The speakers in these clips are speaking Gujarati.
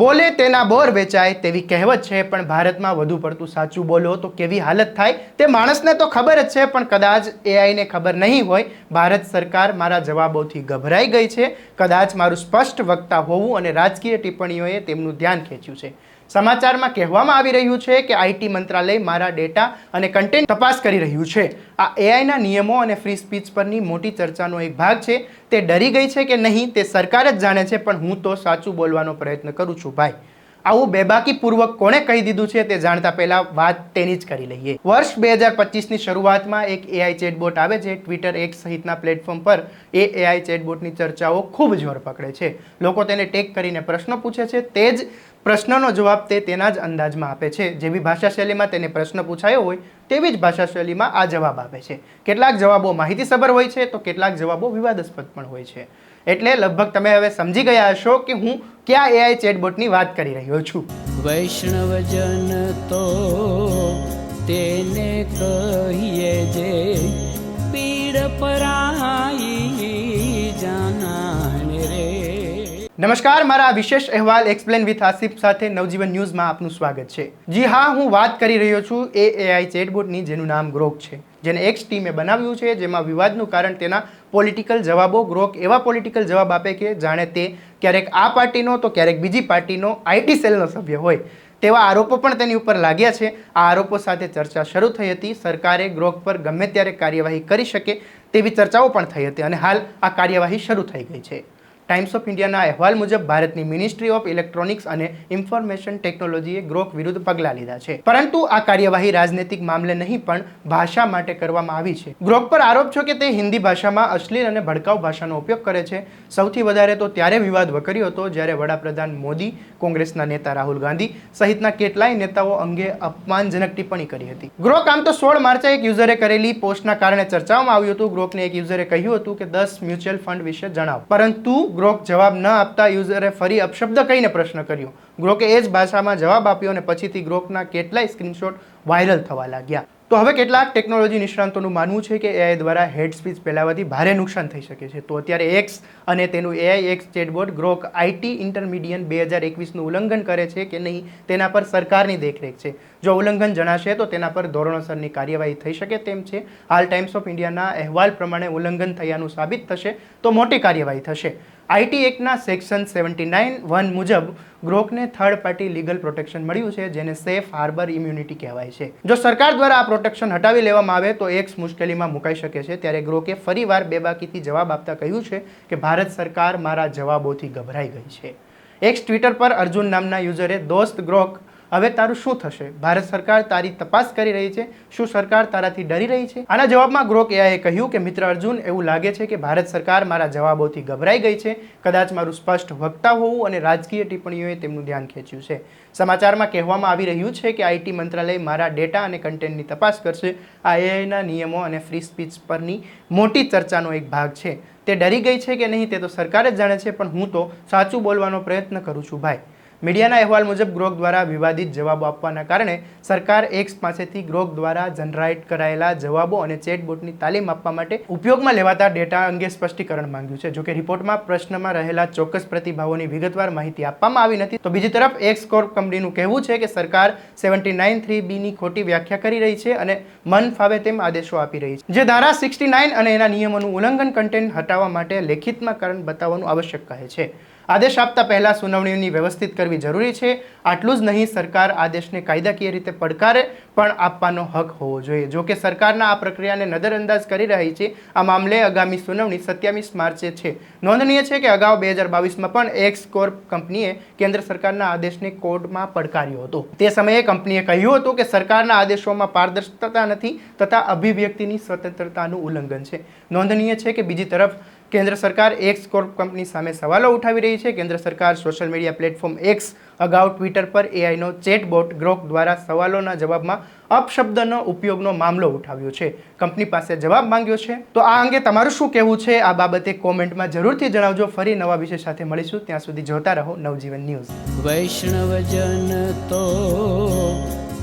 બોલે તેના બોર વેચાય તેવી કહેવત છે, પણ ભારતમાં વધુ પડતું સાચું બોલો તો કેવી હાલત થાય? તે માણસને તો ખબર જ છે, પણ કદાચ એઆઈને ખબર નહીં હોય. ભારત સરકાર મારા જવાબોથી ગભરાઈ ગઈ છે. કદાચ મારું સ્પષ્ટ વક્તા હોવું અને રાજકીય ટિપ્પણીઓએ તેમનું ધ્યાન ખેંચ્યું છે. સમાચારમાં કહેવામાં આવી રહ્યું છે કે આઈટી મંત્રાલય મારા ડેટા અને કન્ટેન્ટ તપાસ કરી રહ્યું છે. આ એઆઈના નિયમો અને ફ્રી સ્પીચ પરની મોટી ચર્ચાનો એક ભાગ છે. તે ડરી ગઈ છે કે નહીં તે સરકાર જ જાણે છે, પણ હું તો સાચું બોલવાનો પ્રયત્ન કરું છું ભાઈ. આવું બેબાકીપૂર્વક કોણે કહી દીધું છે તે જાણતા પહેલા વાત તેની જ કરી લઈએ. વર્ષ બે હજાર પચીસની શરૂઆતમાં એક એઆઈ ચેટબોટ આવે છે. ટ્વિટર એક સહિતના પ્લેટફોર્મ પર એ એઆઈ ચેટબોટની ચર્ચાઓ ખૂબ જોર પકડે છે. લોકો તેને ટેક કરીને પ્રશ્નો પૂછે છે. તે જ પ્રશ્નનો જવાબ તે તેના જ અંદાજમાં આપે છે. જેવી ભાષા શૈલીમાં તેને પ્રશ્ન પૂછાયો હોય, તેવી જ ભાષા શૈલીમાં આ જવાબ આપે છે. કેટલાક જવાબો માહિતીસભર હોય છે, તો કેટલાક જવાબો વિવાદાસ્પદ પણ હોય છે. એટલે લગભગ તમે હવે સમજી ગયા હશો કે હું ક્યાં એઆઈ ચેટબોટની વાત કરી રહ્યો છું. વૈષ્ણવજન તો તેને કહીએ જે પીડ પરાઈ નમસ્કાર, મારા વિશેષ અહેવાલ એક્સપ્લેન વિથ આસિફ સાથે નવજીવન ન્યૂઝમાં આપનું સ્વાગત છે. જી હા, હું વાત કરી રહ્યો છું એ એઆઈ ચેટબોટની જેનું નામ ગ્રોક છે, જેને એક્સ ટીમે બનાવ્યું છે, જેમાં વિવાદનું કારણ તેના પોલિટિકલ જવાબો ગ્રોક એવા પોલિટિકલ જવાબ આપે કે જાણે તે ક્યારેક આ પાર્ટીનો તો ક્યારેક બીજી પાર્ટીનો આઈટી સેલનો સભ્ય હોય. તેવા આરોપો પણ તેની ઉપર લાગ્યા છે. આ આરોપો સાથે ચર્ચા શરૂ થઈ હતી. સરકારે ગ્રોક પર ગમે ત્યારે કાર્યવાહી કરી શકે તેવી ચર્ચાઓ પણ થઈ હતી અને હાલ આ કાર્યવાહી શરૂ થઈ ગઈ છે. ટાઈમ્સ ઓફ ઇન્ડિયાના અહેવાલ મુજબ ભારતની મિનિસ્ટ્રી ઓફ ઇલેક્ટ્રોનિક્સ અને ઇન્ફોર્મેશન ટેકનોલોજીએ ગ્રોક વિરુદ્ધ પગલાં લીધા છે. પરંતુ આ કાર્યવાહી રાજનૈતિક મામલે નહીં, પણ ભાષા માટે કરવામાં આવી છે. ગ્રોક પર આરોપ છે કે તે હિન્દી ભાષામાં અશ્લીલ અને ભડકાઉ ભાષાનો ઉપયોગ કરે છે. સૌથી વધારે તો ત્યારે વિવાદ વકર્યો હતો, જ્યારે વડાપ્રધાન મોદી, કોંગ્રેસના નેતા રાહુલ ગાંધી સહિતના કેટલાય નેતાઓ અંગે અપમાનજનક ટિપ્પણી કરી હતી. ગ્રોક આમ તો સોળ માર્ચે એક યુઝરે કરેલી પોસ્ટના કારણે ચર્ચાઓમાં આવ્યું હતું. ગ્રોકને એક યુઝરે કહ્યું હતું કે દસ મ્યુચ્યુઅલ ફંડ વિશે જણાવો. પરંતુ ગ્રોક જવાબ ન આપતા યુઝરે ફરી અપશબ્દ કહીને પ્રશ્ન કર્યો. ગ્રોકે એ જ ભાષામાં જવાબ આપ્યો અને પછીથી ગ્રોકના કેટલાય સ્ક્રીનશોટ વાયરલ થવા લાગ્યા. તો હવે કેટલાક ટેકનોલોજી નિષ્ણાંતોનું માનવું છે કે એઆઈ દ્વારા હેડ સ્પીચ ફેલાવવાથી ભારે નુકસાન થઈ શકે છે. તો અત્યારે એક્સ અને તેનું AI X chatbot Grok IT intermediary બે હજાર એકવીસનું ઉલ્લંઘન કરે છે કે નહીં તેના પર સરકારની દેખરેખ છે. જો ઉલ્લંઘન જણાશે તો તેના પર ધોરણોસરની કાર્યવાહી થઈ શકે તેમ છે. હાલ ટાઈમ્સ ઓફ ઇન્ડિયાના અહેવાલ પ્રમાણે ઉલ્લંઘન થયાનું સાબિત થશે તો મોટી કાર્યવાહી થશે. આઈટી એક્ટના સેક્શન સેવન્ટી નાઇન વન મુજબ ગ્રોકને થર્ડ પાર્ટી લીગલ પ્રોટેક્શન મળ્યું છે, જેને સેફ હાર્બર ઇમ્યુનિટી કહેવાય છે. જો સરકાર દ્વારા આ પ્રોટેક્શન હટાવી લેવામાં આવે, તો એક્સ મુશ્કેલીમાં મુકાઈ શકે છે. ત્યારે ગ્રોકે ફરીવાર બેબાકીથી જવાબ આપતા કહ્યું છે કે ભારત સરકાર મારા જવાબોથી ગભરાઈ ગઈ છે. એક્સ ટ્વિટર પર અર્જુન નામના યુઝરે દોસ્ત ગ્રોક હવે તારું શું થશે? ભારત સરકાર તારી તપાસ કરી રહી છે. શું સરકાર તારાથી ડરી રહી છે? આના જવાબમાં ગ્રોક એઆઈએ કહ્યું કે, મિત્ર અર્જુન, એવું લાગે છે કે ભારત સરકાર મારા જવાબોથી ગભરાઈ ગઈ છે. કદાચ મારું સ્પષ્ટ વક્તા હોવું અને રાજકીય ટિપ્પણીઓએ તેમનું ધ્યાન ખેંચ્યું છે. સમાચારમાં કહેવામાં આવી રહ્યું છે કે આઈટી મંત્રાલય મારા ડેટા અને કન્ટેન્ટની તપાસ કરશે. આ એઆઈના નિયમો અને ફ્રી સ્પીચ પરની મોટી ચર્ચાનો એક ભાગ છે. તે ડરી ગઈ છે કે નહીં તે તો સરકાર જ જાણે છે, પણ હું તો સાચું બોલવાનો પ્રયત્ન કરું છું, ભાઈ. મીડિયાના અહેવાલ મુજબ ગ્રોક દ્વારા વિવાદિત જવાબો આપવાના કારણે સરકાર એક્સ પાસેથી ગ્રોક દ્વારા જનરેટ કરાયેલા જવાબો અને ચેટબોટની તાલીમ આપવા માટે ઉપયોગમાં લેવાતા ડેટા અંગે સ્પષ્ટીકરણ માંગ્યું છે. જોકે રિપોર્ટમાં પ્રશ્નમાં રહેલા ચોક્કસ પ્રતિભાવોની વિગતવાર માહિતી આપવામાં આવી નથી, તો બીજી તરફ એક્સ કોર્પ કંપનીનું કહેવું છે કે સરકાર સેવન્ટી નાઇન થ્રી બીની ખોટી વ્યાખ્યા કરી રહી છે અને મન ફાવે તેમ આદેશો આપી રહી છે. જે ધારા સિક્સટી નાઇન અને એના નિયમોનું ઉલ્લંઘન કન્ટેન્ટ હટાવવા માટે લેખિતમાં કારણ બતાવવાનું આવશ્યક કહે છે. આદેશ આપતા પહેલાં સુનાવણીઓની વ્યવસ્થિત કરવી જરૂરી છે. આટલું જ નહીં, સરકાર આદેશને કાયદાકીય રીતે પડકારે પણ આપવાનો હક હોવો જોઈએ. જો કે સરકારના આ પ્રક્રિયાને નજરઅંદાજ કરી રહી છે. આ મામલે આગામી સુનાવણી સત્યાવીસ માર્ચે છે. નોંધનીય છે કે અગાઉ બે હજાર બાવીસમાં પણ એક્સ કોર્પ કંપનીએ કેન્દ્ર સરકારના આદેશને કોર્ટમાં પડકાર્યો હતો. તે સમયે કંપનીએ કહ્યું હતું કે સરકારના આદેશોમાં પારદર્શકતા નથી તથા અભિવ્યક્તિની સ્વતંત્રતાનું ઉલ્લંઘન છે. નોંધનીય છે કે બીજી તરફ કેન્દ્ર સરકાર એક્સ કોર્પ કંપની સામે સવાલો ઉઠાવી રહી છે. કેન્દ્ર સરકાર સોશિયલ મીડિયા પ્લેટફોર્મ એક્સ અગાઉ ટ્વિટર પર એઆઈનો ચેટબોટ ગ્રોક દ્વારા સવાલોના જવાબમાં અપશબ્દનો ઉપયોગનો મામલો ઉઠાવ્યો છે. કંપની પાસે જવાબ માંગ્યો છે. તો આ અંગે તમારું શું કહેવું છે? આ બાબતે કોમેન્ટમાં જરૂરથી જણાવજો. ફરી નવા વિષય સાથે મળીશું. ત્યાં સુધી જોતા રહો નવજીવન ન્યૂઝ. વૈષ્ણવજન તો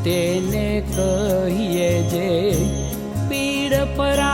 તેને કહીએ જે પીડ પરાઈ